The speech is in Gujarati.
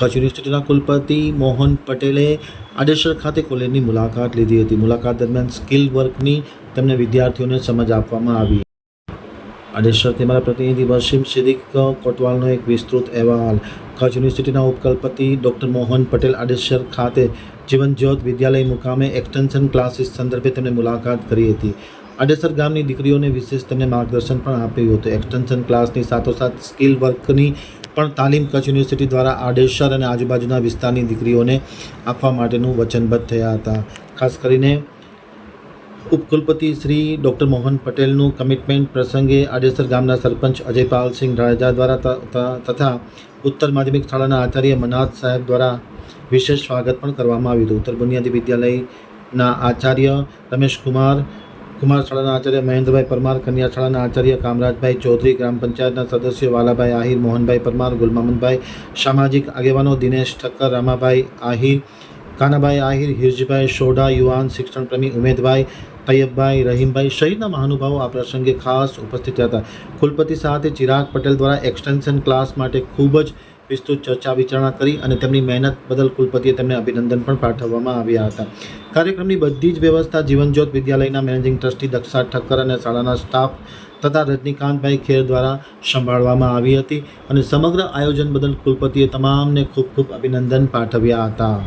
કચ્છ યુનિવર્સિટીના કુલપતિ મોહન પટેલે આડેસર ખાતે કોલેજની મુલાકાત લીધી હતી. મુલાકાત દરમિયાન સ્કિલ વર્કની તેમને વિદ્યાર્થીઓને સમજ આપવામાં આવી આડેસરથી મારા પ્રતિનિધિ વસીમ સિદ્દીક કોટવાલનો એક વિસ્તૃત અહેવાલ. કચ્છ યુનિવર્સિટીના ઉપકુલપતિ ડૉક્ટર મોહન પટેલ આડેસર ખાતે જીવનજ્યોત વિદ્યાલય મુકામે એક્સટેન્શન ક્લાસીસ સંદર્ભે તેમણે મુલાકાત કરી હતી. આડેસર ગામની દીકરીઓને વિશેષ તેમને માર્ગદર્શન પણ આપ્યું હતું. એક્સટેન્શન ક્લાસની સાથોસાથ સ્કિલ વર્કની પણ તાલીમ કચ્છ યુનિવર્સિટી દ્વારા આડેસર અને આજુબાજુના વિસ્તારની દીકરીઓને આપવા માટેનું વચનબદ્ધ થયા હતા. ખાસ કરીને ઉપકુલપતિ શ્રી ડૉક્ટર મોહન પટેલનું કમિટમેન્ટ પ્રસંગે આડેસર ગામના સરપંચ અજયપાલસિંહ રાજા દ્વારા તથા ઉત્તર માધ્યમિક શાળાના આચાર્ય મનાથ સાહેબ દ્વારા વિશેષ સ્વાગત પણ કરવામાં આવ્યું હતું. ઉત્તર બુનિયાદી વિદ્યાલયના આચાર્ય રમેશ કુમાર કુમાર શાળાના આચાર્ય મહેન્દ્રભાઈ પરમાર કન્યા શાળાના આચાર્ય કામરાજભાઈ ચૌધરી, ગ્રામ પંચાયતના સદસ્યો વાલાભાઈ આહિર, મોહનભાઈ પરમાર, ગુલમામનભાઈ સામાજિક આગેવાનો દિનેશ ઠક્કર, રામાભાઈ આહિર, કાનાભાઈ આહિર, હિરજીભાઈ સોઢા, યુવાન શિક્ષણ પ્રેમી ઉમેદભાઈ, તૈયબભાઈ રહીમભાઈ સહિતના મહાનુભાવો આ પ્રસંગે ખાસ ઉપસ્થિત હતા. કુલપતિ સાથે ચિરાગ પટેલ દ્વારા એક્સટેન્શન ક્લાસ માટે ખૂબ જ વિસ્તૃત ચર્ચા વિચારણા કરી અને તેમની મહેનત બદલ કુલપતિએ તેમને અભિનંદન પણ પાઠવવામાં આવ્યા હતા. કાર્યક્રમની બધી જ વ્યવસ્થા જીવનજ્યોત વિદ્યાલયના મેનેજિંગ ટ્રસ્ટી દક્ષા ઠક્કર અને શાળાના સ્ટાફ તથા રજનીકાંતભાઈ ખેર દ્વારા સંભાળવામાં આવી હતી અને સમગ્ર આયોજન બદલ કુલપતિએ તમામને ખૂબ ખૂબ અભિનંદન પાઠવ્યા હતા.